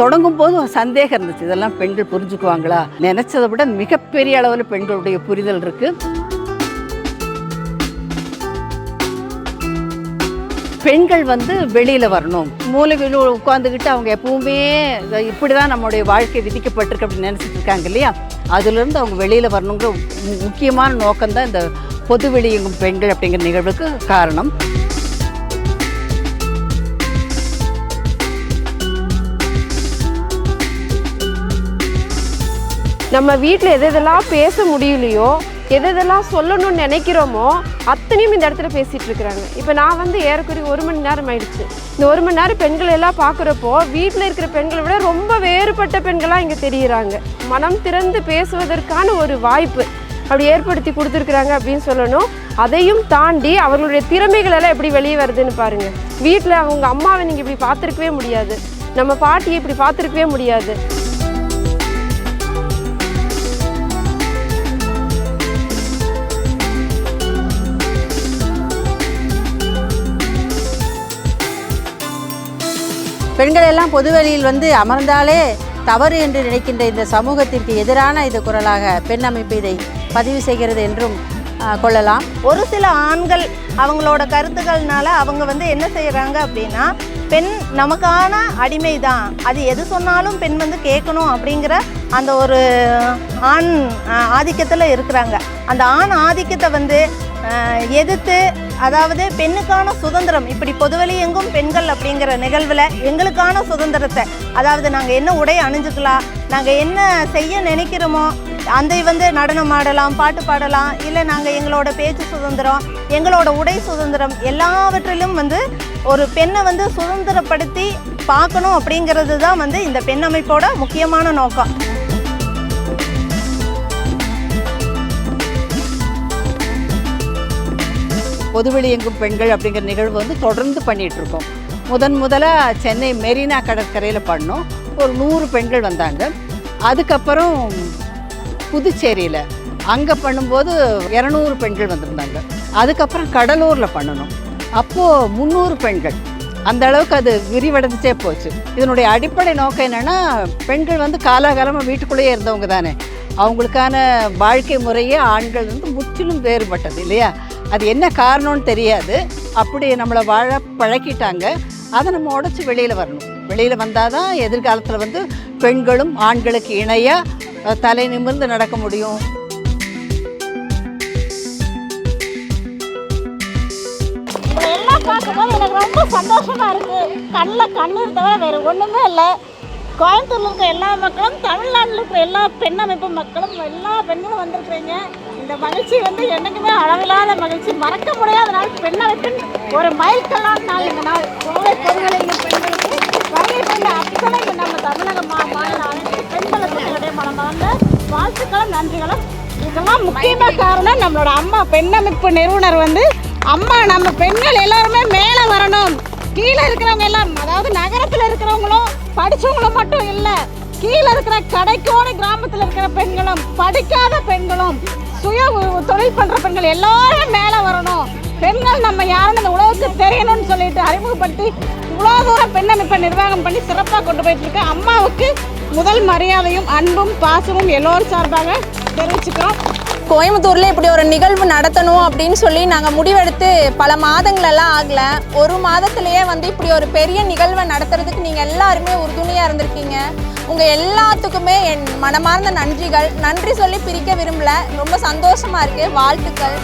தொடங்கும் போது சந்தேகம் இருந்துச்சு. இதெல்லாம் பெண்கள் புரிஞ்சுக்குவாங்களா? நினைச்சதை விட மிகப்பெரிய அளவில் பெண்களுடைய புரிதல் இருக்கு. பெண்கள் வந்து வெளியில வரணும். மூலையில் உட்காந்துக்கிட்டு அவங்க எப்பவுமே இப்படி இப்படிதான் நம்மளுடைய வாழ்க்கை விதிக்கப்பட்டிருக்கு அப்படின்னு நினைச்சிட்டு இருக்காங்க இல்லையா? அதுலேருந்து அவங்க வெளியில வரணுங்கிற முக்கியமான நோக்கம் தான் இந்த பொது வெளியெங்கும் பெண்கள் அப்படிங்கிற நிகழ்வுக்கு காரணம். நம்ம வீட்டில் எது எதெல்லாம் பேச முடியலையோ எது எதெல்லாம் சொல்லணும்னு நினைக்கிறோமோ அத்தனையும் இந்த இடத்துல பேசிகிட்டு இருக்கிறாங்க. இப்போ நான் வந்து ஏறக்குறைய ஒரு மணி நேரம் ஆயிடுச்சு. இந்த ஒரு மணி நேரம் பெண்கள் எல்லாம் பார்க்குறப்போ வீட்டில் இருக்கிற பெண்களை விட ரொம்ப வேறுபட்ட பெண்களாக இங்கே தெரியுறாங்க. மனம் திறந்து பேசுவதற்கான ஒரு வாய்ப்பு அப்படி ஏற்படுத்தி கொடுத்துருக்குறாங்க அப்படின்னு சொல்லணும். அதையும் தாண்டி அவர்களுடைய திறமைகள் எல்லாம் எப்படி வெளியே வருதுன்னு பாருங்கள் வீட்டில் அவங்க அம்மாவை நீங்கள் இப்படி பார்த்துருக்கவே முடியாது. நம்ம பாட்டியை இப்படி பார்த்துருக்கவே முடியாது. பெண்கள் எல்லாம் பொதுவெளியில் வந்து அமர்ந்தாலே தவறு என்று நினைக்கின்ற இந்த சமூகத்திற்கு எதிரான இது குரலாக பெண் அமைப்பு இதை பதிவு செய்கிறது என்றும் கொள்ளலாம். ஒரு சில ஆண்கள் அவங்களோட கருத்துக்கள்னால அவங்க வந்து என்ன செய்கிறாங்க அப்படின்னா பெண் நமக்கான அடிமை தான் அது எது சொன்னாலும் பெண் வந்து கேட்கணும் அப்படிங்கிற அந்த ஒரு ஆண் ஆதிக்கத்தில் இருக்கிறாங்க. அந்த ஆண் ஆதிக்கத்தை வந்து எதிர்த்து அதாவது பெண்ணுக்கான சுதந்திரம். இப்படி பொதுவெளி எங்கும் பெண்கள் அப்படிங்கிற நிகழ்வில் எங்களுக்கான சுதந்திரத்தை. அதாவது நாங்கள் என்ன உடை அணிஞ்சுக்கலாம் நாங்கள் என்ன செய்ய நினைக்கிறோமோ அந்த வந்து நடனம் ஆடலாம் பாட்டு பாடலாம் இல்லை நாங்கள் எங்களோட பேச்சு சுதந்திரம் எங்களோட உடை சுதந்திரம் எல்லாவற்றிலும் வந்து ஒரு பெண்ணை வந்து சுதந்திரப்படுத்தி பார்க்கணும் அப்படிங்கிறது தான் வந்து இந்த பெண் அமைப்போட முக்கியமான நோக்கம். பொதுவெளி எங்கும் பெண்கள் அப்படிங்கிற நிகழ்வு வந்து தொடர்ந்து பண்ணிகிட்டு இருக்கோம் முதன் முதலாக சென்னை மெரினா கடற்கரையில் பண்ணோம். ஒரு நூறு பெண்கள் வந்தாங்க. அதுக்கப்புறம் புதுச்சேரியில். அங்கே பண்ணும்போது இரநூறு பெண்கள் வந்திருந்தாங்க. அதுக்கப்புறம் கடலூரில் பண்ணணும். அப்போது முந்நூறு பெண்கள். அந்த அளவுக்கு அது விரிவடைஞ்சிட்டே போச்சு. இதனுடைய அடிப்படை நோக்கம் என்னென்னா பெண்கள் வந்து காலாகாலமாக வீட்டுக்குள்ளேயே இருந்தவங்க தானே. அவங்களுக்கான வாழ்க்கை முறையே ஆண்கள் வந்து முற்றிலும் வேறுபட்டது இல்லையா? அது என்ன காரணம்னு தெரியாது. அப்படி நம்மளை வாழ பழக்கிட்டாங்க. அதை நம்ம உடச்சி வெளியில் வரணும். வெளியில் வந்தால் தான் எதிர்காலத்தில் வந்து பெண்களும் ஆண்களுக்கு இணையாக தலை நிமிர்ந்து நடக்க முடியும். பார்க்கும்போது எனக்கு ரொம்ப சந்தோஷமாக இருக்குது கண்ணில் கண்ணீர் தவிர வேறு ஒன்றுமே இல்லை. கோயம்புத்தூர்ல இருக்கிற எல்லா மக்களும் தமிழ்நாட்டில் இருக்கிற எல்லா பெண் அமைப்பு மக்களும் எல்லா பெண்களும் வந்திருக்கிறீங்க. இந்த மகிழ்ச்சி வந்து என்னைக்குமே அளவில்லாத மகிழ்ச்சி. மறக்க முடியாத நாள் பெண் ஒரு மைல்கல்லான நாள் இந்த நாள். கோவை பொதுநிலையில் பெண்களுக்கு வருகை கொண்ட அத்தனை நம்ம தமிழக மா மாநில அனைத்து பெண்களுக்கு என்னுடைய மனமார்ந்த வாழ்த்துக்களும் நன்றிகளும். இதெல்லாம் முக்கியமாக காரணம் நம்மளோட அம்மா பெண்ணமைப்பு நிறுவனர் வந்து அம்மா நம்ம பெண்கள் எல்லாருமே மேலே வரணும். கீழே இருக்கிறவங்க எல்லாம் அதாவது நகரத்தில் இருக்கிறவங்களும் படித்தவங்களும் மட்டும் இல்லை கீழே இருக்கிற கடைக்கோடி கிராமத்தில் இருக்கிற பெண்களும் படிக்காத பெண்களும் சுய உ- தொழில் பண்ணுற பெண்கள் எல்லாரும் மேலே வரணும். பெண்கள் நம்ம யாருன்னு இந்த உலகத்துக்கு தெரியணும்னு சொல்லிட்டு அறிமுகப்படுத்தி இவ்வளோ தூரம் பெண் அமைப்பை நிர்வாகம் பண்ணி சிறப்பாக கொண்டு போயிட்டு இருக்கு. அம்மாவுக்கு முதல் மரியாதையும் அன்பும் பாசமும் எல்லோரும் சார்பாக தெரிவிச்சுக்கிறோம். கோயம்புத்தூரில் இப்படி ஒரு நிகழ்வு நடத்தணும் அப்படின்னு சொல்லி நாங்கள் முடிவெடுத்து பல மாதங்களெல்லாம் ஆகலை. ஒரு மாதத்துலேயே வந்து இப்படி ஒரு பெரிய நிகழ்வை நடத்துறதுக்கு நீங்கள் எல்லாருமே உறுதுணையாக இருந்திருக்கீங்க. உங்கள் எல்லாத்துக்குமே என் மனமார்ந்த நன்றிகள். நன்றி சொல்லி பிரிக்க விரும்பல. ரொம்ப சந்தோஷமாக இருக்குது வாழ்த்துக்கள்.